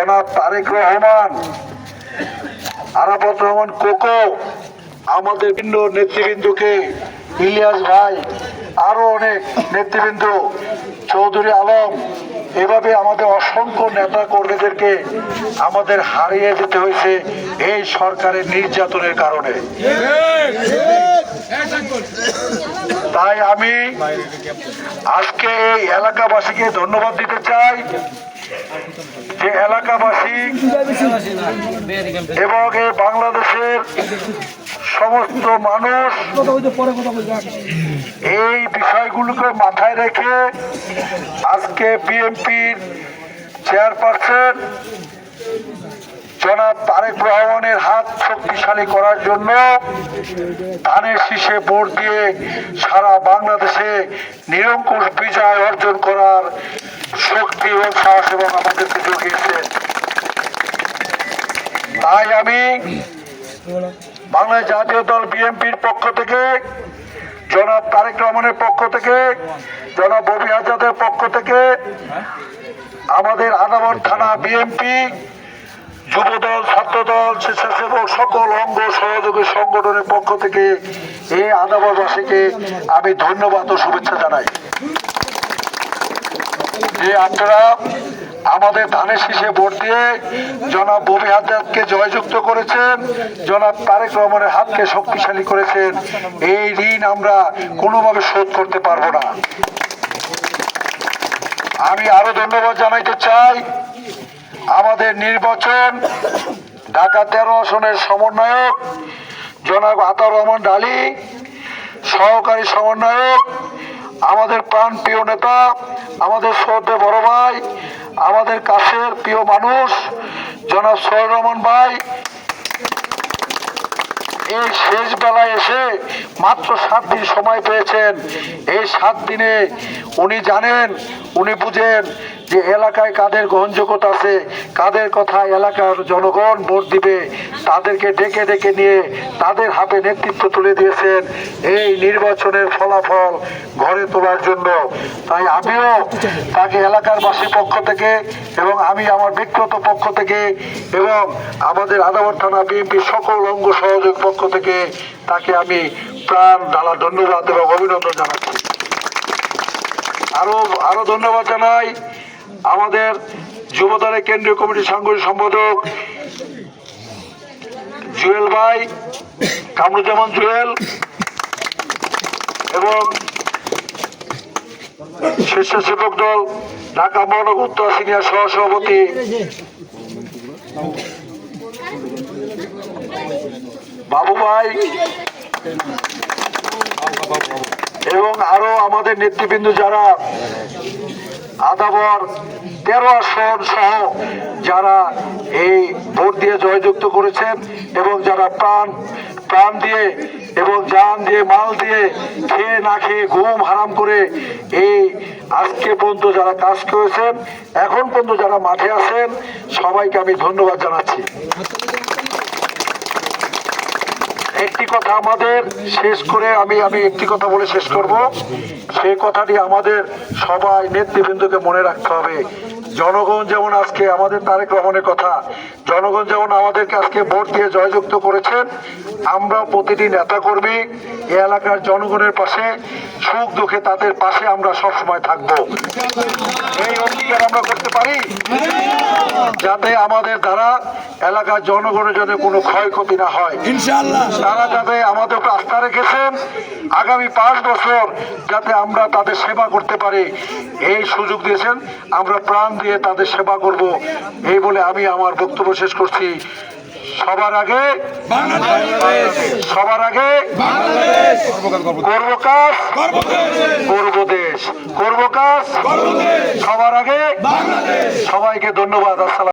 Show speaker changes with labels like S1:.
S1: জনাব তারেক রহমান, আরাফত রহমান কোকো আমাদের ভিন্ন নেতৃবৃন্দকে ইলিয়াস ভাই, আরও অনেক নেতৃবৃন্দ, চৌধুরী আলম, এভাবে আমাদের অসংখ্য নেতা কর্মীদেরকে আমাদের হারিয়ে যেতে হয়েছে এই সরকারের নির্যাতনের কারণে। তাই আমি আজকে এই এলাকাবাসীকে ধন্যবাদ দিতে চাই। যে এলাকাবাসী এবং বাংলাদেশের সমস্ত মানুষ এই বিষয়গুলোকে মাথায় রেখে আজকে বিএনপির চেয়ারপারসন জনাব তারেক রহমানের হাত শক্তিশালী করার জন্য ধানের শীষে ভোট দিয়ে সারা বাংলাদেশে নিরঙ্কুশ বিজয় অর্জন করার শক্তি এবং সাহস এবং আমাদেরকে জুগিয়েছেন তাই আমি বাংলাদেশ জাতীয় দল বিএনপির পক্ষ থেকে, জনাব তারেক রহমানের পক্ষ থেকে, জনাব ববি আজাদের পক্ষ থেকে আমাদের আদাবর থানা বিএনপি, যুবদল, ছাত্রদল, স্বেচ্ছাসেবক সকল অঙ্গ সহযোগী সংগঠনের পক্ষ থেকে এই আদাবরবাসীকে আমি ধন্যবাদ ও শুভেচ্ছা জানাই। যে আপনারা আমাদের ধানের শীষে ভোট দিয়ে জনাব ববি হাজারকে জয়যুক্ত করেছেন, জনাব তারেক রহমানের হাতকে শক্তিশালী করেছেন। এই ঋণ আমরা কোনোভাবে শোধ করতে পারব না। আমি আরও ধন্যবাদ জানাইতে চাই আমাদের নির্বাচন ঢাকা তেরো আসনের সমন্বয়ক জনাব আতার রহমান ডালি, সহকারী সমন্বয়ক আমাদের প্রাণ প্রিয় নেতা, আমাদের শ্রদ্ধে বড় ভাই, আমাদের কাছের প্রিয় মানুষ, জনাব সোহেল রহমান ভাই। এই শেষ বেলায় এসে মাত্র সাত দিন সময় পেয়েছেন। এই সাত দিনে উনি জানেন, উনি বুঝেন যে এলাকায় কাদের গ্রহণযোগ্যতা আছে, কাদের কথা এলাকার জনগণ ভোট দিবে, তাদেরকে ডেকে ডেকে নিয়ে তাদের হাতে নেতৃত্ব তুলে দিয়েছেন। এই নির্বাচনের ফলাফল ঘরে তোলার জন্য। তাই আমিও তাকে এলাকার বাসীর পক্ষ থেকে এবং আমি আমার ব্যক্তিগত পক্ষ থেকে এবং আমাদের আদাবর থানা বিএনপির সকল অঙ্গ সহযোগ পক্ষ থেকে তাকে আমি প্রাণ, ঢালা ধন্যবাদ এবং অভিনন্দন জানাচ্ছি। আরও আরও ধন্যবাদ জানাই। আমাদের যুবদলের কেন্দ্রীয় কমিটির সাংগঠনিক সম্পাদক জুয়েল ভাই, কামরুজ্জামান জুয়েল এবং স্বেচ্ছাসেবক দল ঢাকা মহানগর উত্তর সিনিয়র সহসভাপতি বাবু ভাই এবং আরও আমাদের নেতৃবৃন্দ যারা আদাবর তেরো আসন সহ যারা এই ভোট দিয়ে জয়যুক্ত করেছেন এবং যারা প্রাণ প্রাণ দিয়ে এবং জান দিয়ে, মাল দিয়ে খেয়ে না খেয়ে ঘুম হারাম করে এই আজকে পর্যন্ত যারা কাজ করেছেন, এখন পর্যন্ত যারা মাঠে আছেন, সবাইকে আমি ধন্যবাদ জানাচ্ছি। একটি কথা আমাদের শেষ করে আমি আমি একটি কথা বলে শেষ করব। সেই কথাটি আমাদের সবাই নেতৃবৃন্দকে মনে রাখতে হবে। জনগণ যেমন আজকে আমাদের তারেক রহমানের কথা, জনগণ যেমন আমাদেরকে আজকে ভোট দিয়ে জয়যুক্ত করেছেন আমরা প্রতিটি নেতাকর্মী এ এলাকার জনগণের পাশে, সুখ দুঃখে তাদের পাশে আমরা সব সময় থাকব। এই অঙ্গীকার আমরা করতে পারি? যাতে আমাদের দ্বারা এলাকার জনগণের যাতে কোনো ক্ষয়ক্ষতি না হয়। তারা যাতে আমাদের উপর আস্থা রেখেছেন আগামী পাঁচ বছর যাতে আমরা তাদের সেবা করতে পারি। এই সুযোগ দিয়েছেন আমরা প্রাণ দিয়ে তাদের সেবা করব। এই বলে আমি আমার বক্তব্য শেষ করছি। সবার আগে সবার আগে
S2: বাংলাদেশ।
S1: করব কাজ করব দেশ করব কাজ সবার আগে সবাইকে ধন্যবাদ। আসসালাম